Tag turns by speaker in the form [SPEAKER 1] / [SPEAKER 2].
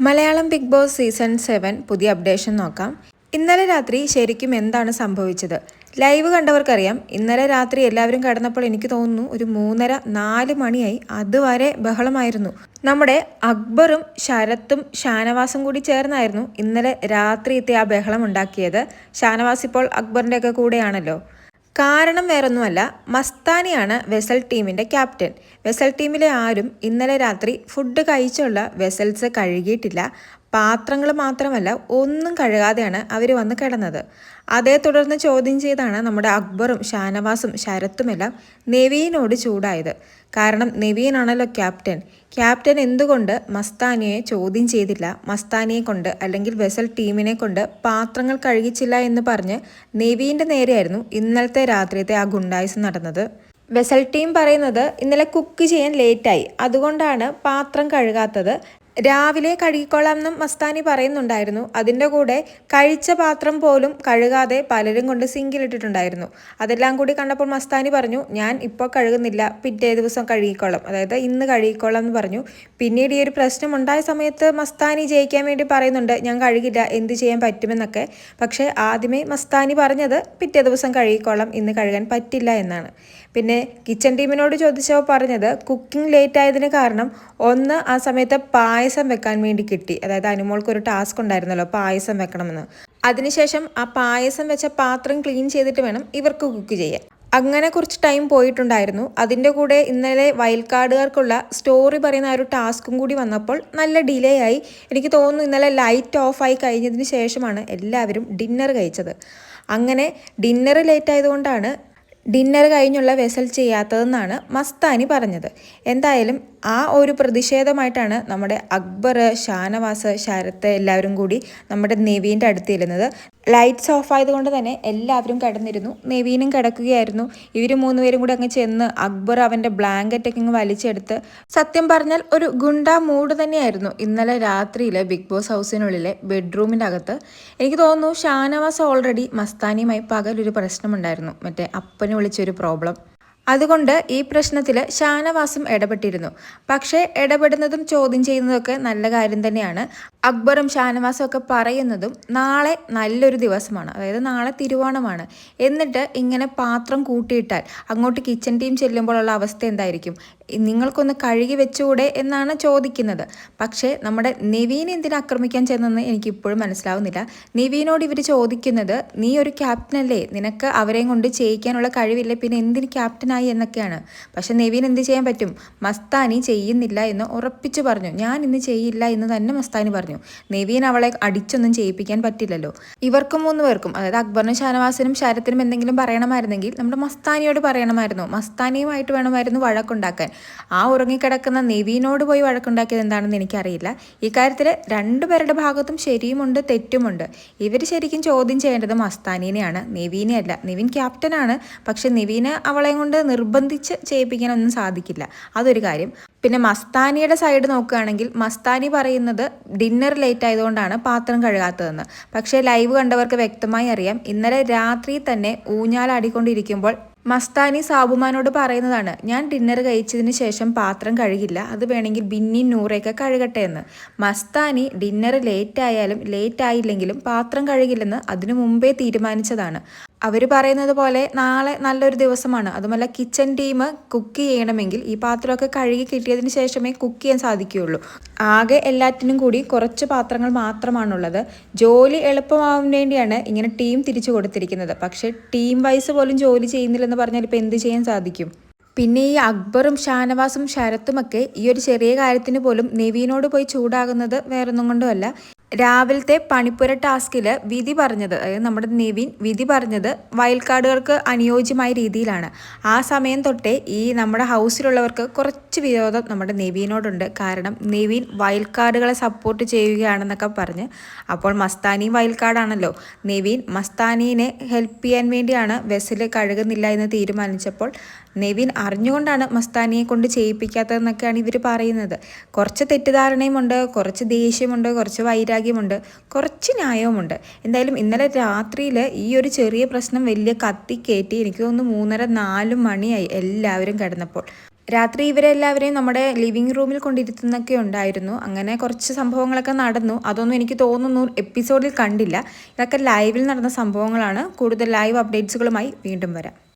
[SPEAKER 1] Malayalam big boss season seven പുതിയ updation നോക്കാം. ഇന്നലെ രാത്രി ശരിക്കും എന്താണ് സംഭവിച്ചത്? ലൈവ് കണ്ടവർക്കറിയാം ഇന്നലെ രാത്രി എല്ലാവരും കിടന്നപ്പോൾ എനിക്ക് തോന്നുന്നു ഒരു മൂന്നര നാല് മണിയായി അതുവരെ ബഹളമായിരുന്നു. നമ്മുടെ അക്ബറും ശരത്തും ഷാനവാസും കൂടി ചേർന്നായിരുന്നു ഇന്നലെ രാത്രിയത്തെ ആ ബഹളം ഉണ്ടാക്കിയത്. ഷാനവാസ് ഇപ്പോൾ അക്ബറിന്റെയൊക്കെ കൂടെയാണല്ലോ. കാരണം വേറൊന്നുമല്ല മസ്താനിയാണ് വെസൽ ടീമിന്റെ ക്യാപ്റ്റൻ. വെസൽ ടീമിലെ ആരും ഇന്നലെ രാത്രി ഫുഡ് കഴിച്ചുള്ള വെസൽസ് കഴുകിയിട്ടില്ല. പാത്രങ്ങൾ മാത്രമല്ല ഒന്നും കഴുകാതെയാണ് അവർ വന്ന് കിടന്നത്. അതേ തുടർന്ന് ചോദ്യം ചെയ്താണ് നമ്മുടെ അക്ബറും ഷാനവാസും ശരത്തുമെല്ലാം നെവീനോട് ചൂടായത്. കാരണം നെവീനാണല്ലോ ക്യാപ്റ്റൻ. ക്യാപ്റ്റൻ എന്തുകൊണ്ട് മസ്താനിയെ ചോദ്യം ചെയ്തില്ല? മസ്താനിയെ കൊണ്ട് അല്ലെങ്കിൽ വെസൽ ടീമിനെ കൊണ്ട് പാത്രങ്ങൾ കഴുകിച്ചില്ല എന്ന് പറഞ്ഞ് നെവീന്റെ നേരെയായിരുന്നു ഇന്നലത്തെ രാത്രിയത്തെ ആ ഗുണ്ടായുസ് നടന്നത്. വെസൽ ടീം പറയുന്നത് ഇന്നലെ കുക്ക് ചെയ്യാൻ ലേറ്റായി. അതുകൊണ്ടാണ് പാത്രം കഴുകാത്തത്. രാവിലെ കഴുകിക്കൊള്ളാം എന്നും മസ്താനി പറയുന്നുണ്ടായിരുന്നു. അതിന്റെ കൂടെ കഴിച്ച പാത്രം പോലും കഴുകാതെ പലരും കൊണ്ട് സിങ്കിലിട്ടിട്ടുണ്ടായിരുന്നു. അതെല്ലാം കൂടി കണ്ടപ്പോൾ മസ്താനി പറഞ്ഞു ഞാൻ ഇപ്പോൾ കഴുകുന്നില്ല. പിറ്റേ ദിവസം കഴുകിക്കോളാം. അതായത് ഇന്ന് കഴുകിക്കോളാം എന്ന് പറഞ്ഞു. പിന്നീട് ഈ ഒരു പ്രശ്നം ഉണ്ടായ സമയത്ത് മസ്താനി ജയിക്കാൻ വേണ്ടി പറയുന്നുണ്ട് ഞാൻ കഴുകില്ല. എന്ത് ചെയ്യാൻ പറ്റുമെന്നൊക്കെ. പക്ഷേ ആദ്യമേ മസ്താനി പറഞ്ഞത് പിറ്റേ ദിവസം കഴുകിക്കോളാം. ഇന്ന് കഴുകാൻ പറ്റില്ല എന്നാണ്. പിന്നെ കിച്ചൺ ടീമിനോട് ചോദിച്ചപ്പോൾ പറഞ്ഞത് കുക്കിംഗ് ലേറ്റ് ആയതിന് കാരണം ഒന്ന് ആ സമയത്ത് പായസം വെക്കാൻ വേണ്ടി കിട്ടി. അതായത് അനുമോൾക്ക് ഒരു ടാസ്ക് ഉണ്ടായിരുന്നല്ലോ പായസം വെക്കണമെന്ന്. അതിനുശേഷം ആ പായസം വെച്ച പാത്രം ക്ലീൻ ചെയ്തിട്ട് വേണം ഇവർക്ക് കുക്ക് ചെയ്യാൻ. അങ്ങനെ കുറച്ച് ടൈം പോയിട്ടുണ്ടായിരുന്നു. അതിന്റെ കൂടെ ഇന്നലെ വയൽക്കാടുകാർക്കുള്ള സ്റ്റോറി പറയുന്ന ഒരു ടാസ്കും കൂടി വന്നപ്പോൾ നല്ല ഡിലേ ആയി. എനിക്ക് തോന്നുന്നു ഇന്നലെ ലൈറ്റ് ഓഫായി കഴിഞ്ഞതിന് ശേഷമാണ് എല്ലാവരും ഡിന്നർ കഴിച്ചത്. അങ്ങനെ ഡിന്നർ ലേറ്റ് ആയതുകൊണ്ടാണ് ഡിന്നർ കഴിഞ്ഞുള്ള വെസൽ ചെയ്യാത്തതെന്നാണ് മസ്താനി പറഞ്ഞത്. എന്തായാലും ആ ഒരു പ്രതിഷേധമായിട്ടാണ് നമ്മുടെ അക്ബർ ഷാനവാസ് ശരത്ത് എല്ലാവരും കൂടി നമ്മുടെ നെവീന്റെ അടുത്ത് ലൈറ്റ്സ് ഓഫ് ആയതുകൊണ്ട് തന്നെ എല്ലാവരും കിടന്നിരുന്നു. നെവീനും കിടക്കുകയായിരുന്നു. ഇവർ മൂന്നുപേരും കൂടെ അങ്ങ് ചെന്ന് അക്ബർ അവന്റെ ബ്ലാങ്കറ്റൊക്കെ ഇങ്ങ് വലിച്ചെടുത്ത് സത്യം പറഞ്ഞാൽ ഒരു ഗുണ്ട മൂഡ് തന്നെയായിരുന്നു ഇന്നലെ രാത്രിയിലെ ബിഗ് ബോസ് ഹൗസിനുള്ളിലെ ബെഡ്റൂമിന്റെ അകത്ത്. എനിക്ക് തോന്നുന്നു ഷാനവാസ് ഓൾറെഡി മസ്താനിയുമായി പകലൊരു പ്രശ്നമുണ്ടായിരുന്നു. മറ്റേ അപ്പന് വിളിച്ചൊരു പ്രോബ്ലം അതുകൊണ്ട് ഈ പ്രശ്നത്തിൽ ഷാനവാസും ഇടപെട്ടിരുന്നു. പക്ഷേ ഇടപെടുന്നതും ചോദ്യം ചെയ്യുന്നതൊക്കെ നല്ല കാര്യം തന്നെയാണ്. അക്ബറും ഷാനവാസും ഒക്കെ പറയുന്നതും നാളെ നല്ലൊരു ദിവസമാണ്. അതായത് നാളെ തിരുവോണമാണ്. എന്നിട്ട് ഇങ്ങനെ പാത്രം കൂട്ടിയിട്ടാൽ അങ്ങോട്ട് കിച്ചൺ ടീം ചെല്ലുമ്പോഴുള്ള അവസ്ഥ എന്തായിരിക്കും? നിങ്ങൾക്കൊന്ന് കഴുകി വെച്ചുകൂടെ എന്നാണ് ചോദിക്കുന്നത്. പക്ഷേ നമ്മുടെ നിവീൻ എന്തിനു ആക്രമിക്കാൻ ചെന്നെന്ന് എനിക്ക് ഇപ്പോഴും മനസ്സിലാവുന്നില്ല. നിവീനോട് ഇവർ ചോദിക്കുന്നത് നീ ഒരു ക്യാപ്റ്റൻ അല്ലേ? നിനക്ക് അവരെയും കൊണ്ട് ചെയ്യിക്കാനുള്ള കഴിവില്ല? പിന്നെ എന്തിന് ക്യാപ്റ്റനായി എന്നൊക്കെയാണ്. പക്ഷേ നിവീൻ എന്ത് ചെയ്യാൻ പറ്റും? മസ്താനി ചെയ്യുന്നില്ല എന്ന് ഉറപ്പിച്ചു പറഞ്ഞു. ഞാൻ ഇന്ന് ചെയ്യില്ല എന്ന് തന്നെ മസ്താനി പറഞ്ഞു. നിവീൻ അവളെ അടിച്ചൊന്നും ചെയ്യിപ്പിക്കാൻ പറ്റില്ലല്ലോ. ഇവർക്കും മൂന്ന് പേർക്കും അതായത് അക്ബറിനും ഷാനവാസിനും ശരത്തിനും എന്തെങ്കിലും പറയണമായിരുന്നെങ്കിൽ നമ്മുടെ മസ്താനിയോട് പറയണമായിരുന്നു. മസ്താനിയുമായിട്ട് വേണമായിരുന്നു വഴക്കുണ്ടാക്കാൻ. ആ ഉറങ്ങിക്കിടക്കുന്ന നെവീനോട് പോയി വഴക്കുണ്ടാക്കിയത് എന്താണെന്ന് എനിക്കറിയില്ല. ഇക്കാര്യത്തിൽ രണ്ടുപേരുടെ ഭാഗത്തും ശരിയുമുണ്ട് തെറ്റുമുണ്ട്. ഇവർ ശരിക്കും ചോദ്യം ചെയ്യേണ്ടത് മസ്താനീനെയാണ്. നെവീനെ അല്ല. നിവിൻ ക്യാപ്റ്റനാണ്. പക്ഷെ നെവീനെ അവളെ കൊണ്ട് നിർബന്ധിച്ച് ചെയ്യിപ്പിക്കാനൊന്നും സാധിക്കില്ല. അതൊരു കാര്യം. പിന്നെ മസ്താനിയുടെ സൈഡ് നോക്കുകയാണെങ്കിൽ മസ്താനി പറയുന്നത് ഡിന്നർ ലേറ്റ് ആയതുകൊണ്ടാണ് പാത്രം കഴുകാത്തതെന്ന്. പക്ഷേ ലൈവ് കണ്ടവർക്ക് വ്യക്തമായി അറിയാം. ഇന്നലെ രാത്രി തന്നെ ഊഞ്ഞാലാടിക്കൊണ്ടിരിക്കുമ്പോൾ മസ്താനി സാബുമാനോട് പറയുന്നതാണ് ഞാൻ ഡിന്നർ കഴിച്ചതിന് ശേഷം പാത്രം കഴുകില്ല അത് വേണമെങ്കിൽ ബിന്നി നൂറയൊക്കെ കഴുകട്ടെ എന്ന്. മസ്താനി ഡിന്നർ ലേറ്റ് ആയാലും ലേറ്റ് ആയില്ലെങ്കിലും പാത്രം കഴുകില്ലെന്ന് അതിനു മുമ്പേ തീരുമാനിച്ചതാണ്. അവർ പറയുന്നത് പോലെ നാളെ നല്ലൊരു ദിവസമാണ്. അതുമല്ല കിച്ചൺ ടീം കുക്ക് ചെയ്യണമെങ്കിൽ ഈ പാത്രമൊക്കെ കഴുകി കിട്ടിയതിന് ശേഷമേ കുക്ക് ചെയ്യാൻ സാധിക്കുകയുള്ളൂ. ആകെ എല്ലാറ്റിനും കൂടി കുറച്ച് പാത്രങ്ങൾ മാത്രമാണുള്ളത്. ജോലി എളുപ്പമാവാൻ വേണ്ടിയാണ് ഇങ്ങനെ ടീം തിരിച്ചു കൊടുത്തിരിക്കുന്നത്. പക്ഷേ ടീം വൈസ് പോലും ജോലി ചെയ്യുന്നില്ലെന്ന് പറഞ്ഞാൽ ഇപ്പോൾ എന്ത് ചെയ്യാൻ സാധിക്കും? പിന്നെ ഈ അക്ബറും ഷാനവാസും ശരത്തുമൊക്കെ ഈ ഒരു ചെറിയ കാര്യത്തിന് പോലും നെവീനോട് പോയി ചൂടാകുന്നത് വേറൊന്നും കൊണ്ടുമല്ല. രാവിലത്തെ പണിപ്പുര ടാസ്കിൽ വിധി പറഞ്ഞത് അതായത് നമ്മുടെ നിവിൻ വിധി പറഞ്ഞത് വയൽക്കാടുകൾക്ക് അനുയോജ്യമായ രീതിയിലാണ്. ആ സമയം തൊട്ടേ ഈ നമ്മുടെ ഹൗസിലുള്ളവർക്ക് കുറച്ച് വിരോധം നമ്മുടെ നിവിനോടുണ്ട്. കാരണം നിവിൻ വയൽക്കാടുകളെ സപ്പോർട്ട് ചെയ്യുകയാണെന്നൊക്കെ പറഞ്ഞ് അപ്പോൾ മസ്താനി വയൽക്കാടാണല്ലോ. നിവിൻ മസ്താനീനെ ഹെൽപ്പ് ചെയ്യാൻ വേണ്ടിയാണ് വെസ്സിൽ കഴുകുന്നില്ല എന്ന് തീരുമാനിച്ചപ്പോൾ നിവിൻ അറിഞ്ഞുകൊണ്ടാണ് മസ്താനിയെ കൊണ്ട് ചെയ്യിപ്പിക്കാത്തതെന്നൊക്കെയാണ് ഇവർ പറയുന്നത്. കുറച്ച് തെറ്റിദ്ധാരണയുമുണ്ട് കുറച്ച് ദേഷ്യമുണ്ട് കുറച്ച് വൈരാഗ്യമുണ്ട്. കുറച്ച് ന്യായവുമുണ്ട്. എന്തായാലും ഇന്നലെ രാത്രിയിൽ ഈ ഒരു ചെറിയ പ്രശ്നം വലിയ കത്തി കയറ്റി എനിക്ക് തോന്നുന്നു മൂന്നര നാല് മണിയായി എല്ലാവരും കിടന്നപ്പോൾ. രാത്രി ഇവരെല്ലാവരെയും നമ്മുടെ ലിവിംഗ് റൂമിൽ കൊണ്ടിരുത്തുന്നൊക്കെ ഉണ്ടായിരുന്നു. അങ്ങനെ കുറച്ച് സംഭവങ്ങളൊക്കെ നടന്നു. അതൊന്നും എനിക്ക് തോന്നുന്നു എപ്പിസോഡിൽ കണ്ടില്ല. ഇതൊക്കെ ലൈവിൽ നടന്ന സംഭവങ്ങളാണ്. കൂടുതൽ ലൈവ് അപ്ഡേറ്റ്സുകളുമായി വീണ്ടും വരാം.